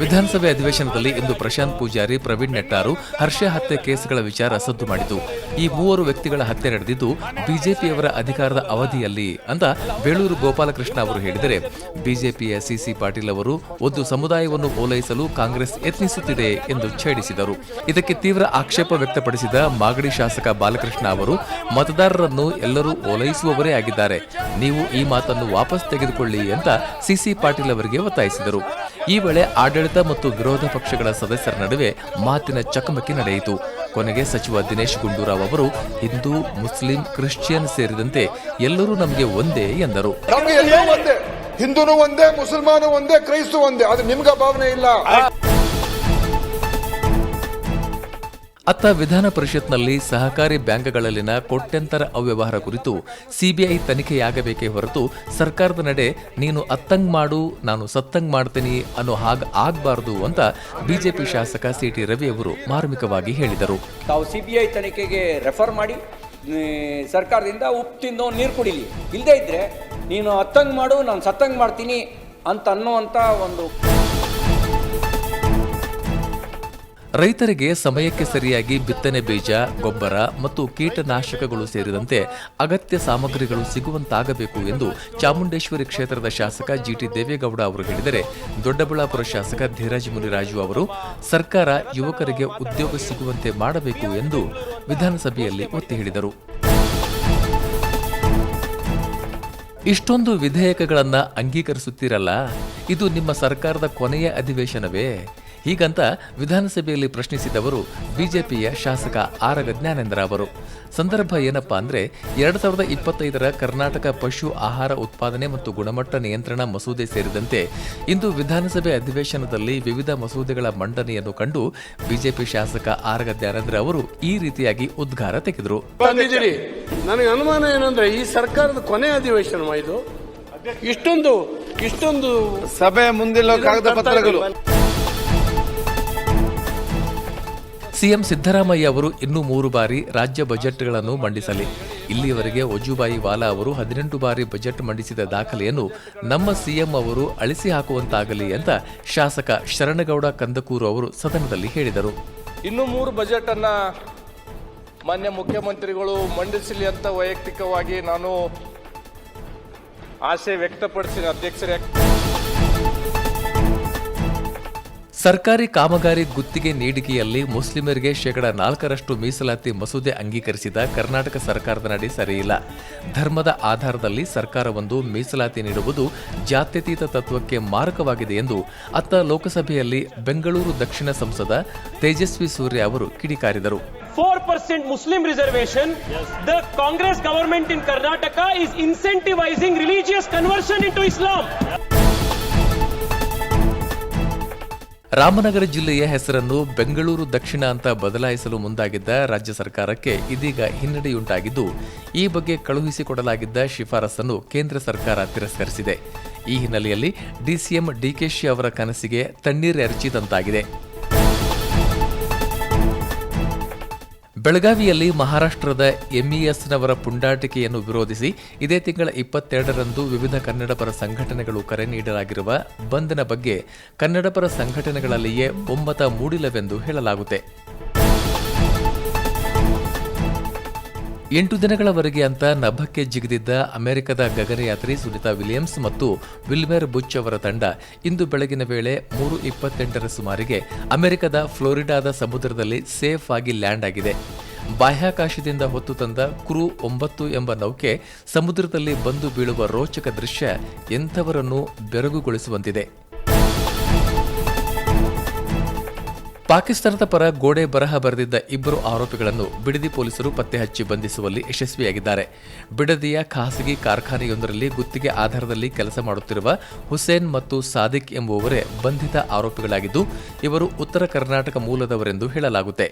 ವಿಧಾನಸಭೆ ಅಧಿವೇಶನದಲ್ಲಿ ಇಂದು ಪ್ರಶಾಂತ್ ಪೂಜಾರಿ, ಪ್ರವೀಣ್ ನೆಟ್ಟಾರು ಹರ್ಷ ಹತ್ಯೆ ಕೇಸ್ಗಳ ವಿಚಾರ ಸದ್ದು ಮಾಡಿತು ಈ ಮೂವರು ವ್ಯಕ್ತಿಗಳ ಹತ್ಯೆ ನಡೆದಿದ್ದು ಬಿಜೆಪಿಯವರ ಅಧಿಕಾರದ ಅವಧಿಯಲ್ಲಿ ಅಂತ ಬೇಳೂರು ಗೋಪಾಲಕೃಷ್ಣ ಅವರು ಹೇಳಿದರೆ, ಬಿಜೆಪಿಯ ಸಿಸಿ ಪಾಟೀಲ್ ಅವರು ಒಂದು ಸಮುದಾಯವನ್ನು ಓಲೈಸಲು ಕಾಂಗ್ರೆಸ್ ಯತ್ನಿಸುತ್ತಿದೆ ಎಂದು ಛೇಡಿಸಿದರು. ಇದಕ್ಕೆ ತೀವ್ರ ಆಕ್ಷೇಪ ವ್ಯಕ್ತಪಡಿಸಿದ ಮಾಗಡಿ ಶಾಸಕ ಬಾಲಕೃಷ್ಣ ಅವರು, ಮತದಾರರನ್ನು ಎಲ್ಲರೂ ಓಲೈಸುವವರೇ ಆಗಿದ್ದಾರೆ. ನೀವು ಈ ಮಾತನ್ನು ವಾಪಸ್ ತೆಗೆದುಕೊಳ್ಳಿ ಅಂತ ಸಿಸಿ ಪಾಟೀಲ್ ಅವರಿಗೆ ಒತ್ತಾಯಿಸಿದರು. ಈ ವೇಳೆ ಆಡಳಿತ ಮತ್ತು ವಿರೋಧ ಪಕ್ಷಗಳ ಸದಸ್ಯರ ನಡುವೆ ಮಾತಿನ ಚಕಮಕಿ ನಡೆಯಿತು. ಕೊನೆಗೆ ಸಚಿವ ದಿನೇಶ್ ಗುಂಡೂರಾವ್ ಅವರು, ಹಿಂದೂ, ಮುಸ್ಲಿಂ, ಕ್ರಿಶ್ಚಿಯನ್ ಸೇರಿದಂತೆ ಎಲ್ಲರೂ ನಮಗೆ ಒಂದೇ ಎಂದರು. ಹಿಂದೂನು ಒಂದೇ, ಮುಸಲ್ಮಾನು ಒಂದೇ ಕ್ರೈಸ್ತು ಒಂದೇ. ಅದು ನಿಮ್ಗ ಭಾವನೆ ಇಲ್ಲ. ಅತ್ತ ವಿಧಾನ ಪರಿಷತ್ನಲ್ಲಿ ಸಹಕಾರಿ ಬ್ಯಾಂಕ್ಗಳಲ್ಲಿನ ಕೋಟ್ಯಂತರ ಅವ್ಯವಹಾರ ಕುರಿತು ಸಿಬಿಐ ತನಿಖೆಯಾಗಬೇಕೇ ಹೊರತು ಸರ್ಕಾರದ ನಡೆ ನೀನು ಅತ್ತಂಗ್ ಮಾಡು, ನಾನು ಸತ್ತಂಗ್ ಮಾಡ್ತೀನಿ ಅನ್ನೋ ಹಾಗ ಆಗಬಾರದು ಅಂತ ಬಿಜೆಪಿ ಶಾಸಕ ಸಿಟಿ ರವಿ ಅವರು ಮಾರ್ಮಿಕವಾಗಿ ಹೇಳಿದರು. ತಾವು ಸಿಬಿಐ ತನಿಖೆಗೆ ರೆಫರ್ ಮಾಡಿ ಸರ್ಕಾರದಿಂದ ಉಪ್ಪು ತಿಂದು ನೀರು ಕುಡಿಲಿ. ಇಲ್ಲದೇ ಇದ್ರೆ ನೀನು ಅತ್ತಂಗ್ ಮಾಡು, ನಾನು ಸತ್ತಂಗ್ ಮಾಡ್ತೀನಿ ಅಂತ ಅನ್ನುವಂಥ ಒಂದು ರೈತರಿಗೆ ಸಮಯಕ್ಕೆ ಸರಿಯಾಗಿ ಬಿತ್ತನೆ ಬೀಜ, ಗೊಬ್ಬರ ಮತ್ತು ಕೀಟನಾಶಕಗಳು ಸೇರಿದಂತೆ ಅಗತ್ಯ ಸಾಮಗ್ರಿಗಳು ಸಿಗುವಂತಾಗಬೇಕು ಎಂದು ಚಾಮುಂಡೇಶ್ವರಿ ಕ್ಷೇತ್ರದ ಶಾಸಕ ಜಿಟಿ ದೇವೇಗೌಡ ಅವರು ಹೇಳಿದರೆ, ದೊಡ್ಡಬಳ್ಳಾಪುರ ಶಾಸಕ ಧೀರಜ್ ಮುನಿರಾಜು ಅವರು, ಸರ್ಕಾರ ಯುವಕರಿಗೆ ಉದ್ಯೋಗ ಸಿಗುವಂತೆ ಮಾಡಬೇಕು ಎಂದು ವಿಧಾನಸಭೆಯಲ್ಲಿ ಒತ್ತಿ ಹೇಳಿದರು. ಇಷ್ಟೊಂದು ವಿಧೇಯಕಗಳನ್ನು ಅಂಗೀಕರಿಸುತ್ತೀರಲ್ಲ, ಇದು ನಿಮ್ಮ ಸರ್ಕಾರದ ಕೊನೆಯ ಅಧಿವೇಶನವೇ. ಹೀಗಂತ ವಿಧಾನಸಭೆಯಲ್ಲಿ ಪ್ರಶ್ನಿಸಿದವರು ಬಿಜೆಪಿಯ ಶಾಸಕ ಆರಗ ಜ್ಞಾನೇಂದ್ರ ಅವರು. ಸಂದರ್ಭ ಏನಪ್ಪಾ ಅಂದ್ರೆ ಎರಡ್ ಸಾವಿರದ ಇಪ್ಪತ್ತೈದರ ಕರ್ನಾಟಕ ಪಶು ಆಹಾರ ಉತ್ಪಾದನೆ ಮತ್ತು ಗುಣಮಟ್ಟ ನಿಯಂತ್ರಣ ಮಸೂದೆ ಸೇರಿದಂತೆ ಇಂದು ವಿಧಾನಸಭೆ ಅಧಿವೇಶನದಲ್ಲಿ ವಿವಿಧ ಮಸೂದೆಗಳ ಮಂಡನೆಯನ್ನು ಕಂಡು ಬಿಜೆಪಿ ಶಾಸಕ ಆರಗ ಜ್ಞಾನೇಂದ್ರ ಅವರು ಈ ರೀತಿಯಾಗಿ ಉದ್ಗಾರ ತೆಗೆದರು. ನನಗೆ ಅನುಮಾನ ಏನಂದ್ರೆ ಈ ಸರ್ಕಾರದ ಕೊನೆ ಅಧಿವೇಶನ ಇದು. ಇಷ್ಟೊಂದು ಇಷ್ಟೊಂದು ಸಭೆ ಮುಂದಿಲ್ಲ ಕಾಗದ ಪತ್ರಗಳು. ಸಿಎಂ ಸಿದ್ದರಾಮಯ್ಯ ಅವರು ಇನ್ನೂ ಮೂರು ಬಾರಿ ರಾಜ್ಯ ಬಜೆಟ್ಗಳನ್ನು ಮಂಡಿಸಲಿ. ಇಲ್ಲಿಯವರೆಗೆ ವಜುಬಾಯಿ ವಾಲಾ ಅವರು ಹದಿನೆಂಟು ಬಾರಿ ಬಜೆಟ್ ಮಂಡಿಸಿದ ದಾಖಲೆಯನ್ನು ನಮ್ಮ ಸಿಎಂ ಅವರು ಅಳಿಸಿ ಹಾಕುವಂತಾಗಲಿ ಅಂತ ಶಾಸಕ ಶರಣಗೌಡ ಕಂದಕೂರು ಅವರು ಸದನದಲ್ಲಿ ಹೇಳಿದರು. ಇನ್ನು ಮೂರು ಬಜೆಟ್ ಅನ್ನ ಮಾನ್ಯ ಮುಖ್ಯಮಂತ್ರಿಗಳು ಮಂಡಿಸಲಿ ಅಂತ ವೈಯಕ್ತಿಕವಾಗಿ ನಾನು ಆಸೆ ವ್ಯಕ್ತಪಡಿಸಿದ ಅಧ್ಯಕ್ಷರೇ. ಸರ್ಕಾರಿ ಕಾಮಗಾರಿ ಗುತ್ತಿಗೆ ನೀಡಿಕೆಯಲ್ಲಿ ಮುಸ್ಲಿಮರಿಗೆ ಶೇಕಡ ನಾಲ್ಕರಷ್ಟು ಮೀಸಲಾತಿ ಮಸೂದೆ ಅಂಗೀಕರಿಸಿದ ಕರ್ನಾಟಕ ಸರ್ಕಾರದ ನಡೆ ಸರಿಯಿಲ್ಲ. ಧರ್ಮದ ಆಧಾರದಲ್ಲಿ ಸರ್ಕಾರವೊಂದು ಮೀಸಲಾತಿ ನೀಡುವುದು ಜಾತ್ಯತೀತ ತತ್ವಕ್ಕೆ ಮಾರಕವಾಗಿದೆ ಎಂದು ಅತ್ತ ಲೋಕಸಭೆಯಲ್ಲಿ ಬೆಂಗಳೂರು ದಕ್ಷಿಣ ಸಂಸದ ತೇಜಸ್ವಿ ಸೂರ್ಯ ಅವರು ಕಿಡಿಕಾರಿದರು. 4% Muslim reservation the Congress government in Karnataka is incentivising religious conversion into Islam. Ramanagara ಜಿಲ್ಲೆಯ ಹೆಸರನ್ನು ಬೆಂಗಳೂರು ದಕ್ಷಿಣ ಅಂತ ಬದಲಾಯಿಸಲು ಮುಂದಾಗಿದ್ದ ರಾಜ್ಯ ಸರ್ಕಾರಕ್ಕೆ ಇದೀಗ ಹಿನ್ನಡೆಯುಂಟಾಗಿದ್ದು, ಈ ಬಗ್ಗೆ ಕಳುಹಿಸಿಕೊಡಲಾಗಿದ್ದ ಶಿಫಾರಸನ್ನು ಕೇಂದ್ರ ಸರ್ಕಾರ ತಿರಸ್ಕರಿಸಿದೆ. ಈ ಹಿನ್ನೆಲೆಯಲ್ಲಿ ಡಿಸಿಎಂ ಡಿಕೆಶಿ ಅವರ ಕನಸಿಗೆ ತಣ್ಣೀರು ಎರಚಿದಂತಾಗಿದೆ. ಬೆಳಗಾವಿಯಲ್ಲಿ ಮಹಾರಾಷ್ಟ್ರದ ಎಂಇಎಸ್ನವರ ಪುಂಡಾಟಿಕೆಯನ್ನು ವಿರೋಧಿಸಿ ಇದೇ ತಿಂಗಳ ಇಪ್ಪತ್ತೆರಡರಂದು ವಿವಿಧ ಕನ್ನಡಪರ ಸಂಘಟನೆಗಳು ಕರೆ ನೀಡಲಾಗಿರುವ ಬಂದ್ನ ಬಗ್ಗೆ ಕನ್ನಡಪರ ಸಂಘಟನೆಗಳಲ್ಲಿಯೇ ಒಮ್ಮತ ಮೂಡಿಲ್ಲವೆಂದು ಹೇಳಲಾಗುತ್ತೆ. ಎಂಟು ದಿನಗಳವರೆಗೆ ಅಂತ ನಭಕ್ಕೆ ಜಿಗಿದಿದ್ದ ಅಮೆರಿಕದ ಗಗನಯಾತ್ರಿ ಸುನಿತಾ ವಿಲಿಯಮ್ಸ್ ಮತ್ತು ವಿಲ್ಮೇರ್ ಬುಚ್ ಅವರ ತಂಡ ಇಂದು ಬೆಳಗಿನ ವೇಳೆ ಮೂರು ಇಪ್ಪತ್ತೆಂಟರ ಸುಮಾರಿಗೆ ಅಮೆರಿಕದ ಫ್ಲೋರಿಡಾದ ಸಮುದ್ರದಲ್ಲಿ ಸೇಫ್ ಆಗಿ ಲ್ಯಾಂಡ್ ಆಗಿದೆ. ಬಾಹ್ಯಾಕಾಶದಿಂದ ಹೊತ್ತು ತಂದ ಕ್ರೂ ಒಂಬತ್ತು ಎಂಬ ನೌಕೆ ಸಮುದ್ರದಲ್ಲಿ ಬಂದು ಬೀಳುವ ರೋಚಕ ದೃಶ್ಯ ಎಂಥವರನ್ನು ಬೆರಗುಗೊಳಿಸುವಂತಿದೆ. ಪಾಕಿಸ್ತಾನದ ಪರ ಗೋಡೆ ಬರಹ ಬರೆದಿದ್ದ ಇಬ್ಬರು ಆರೋಪಿಗಳನ್ನು ಬಿಡದಿ ಪೊಲೀಸರು ಪತ್ತೆ ಹಚ್ಚಿ ಬಂಧಿಸುವಲ್ಲಿ ಯಶಸ್ವಿಯಾಗಿದ್ದಾರೆ. ಬಿಡದಿಯ ಖಾಸಗಿ ಕಾರ್ಖಾನೆಯೊಂದರಲ್ಲಿ ಗುತ್ತಿಗೆ ಆಧಾರದಲ್ಲಿ ಕೆಲಸ ಮಾಡುತ್ತಿರುವ ಹುಸೇನ್ ಮತ್ತು ಸಾದಿಕ್ ಎಂಬುವವರೇ ಬಂಧಿತ ಆರೋಪಿಗಳಾಗಿದ್ದು, ಇವರು ಉತ್ತರ ಕರ್ನಾಟಕ ಮೂಲದವರೆಂದು ಹೇಳಲಾಗುತ್ತೆ.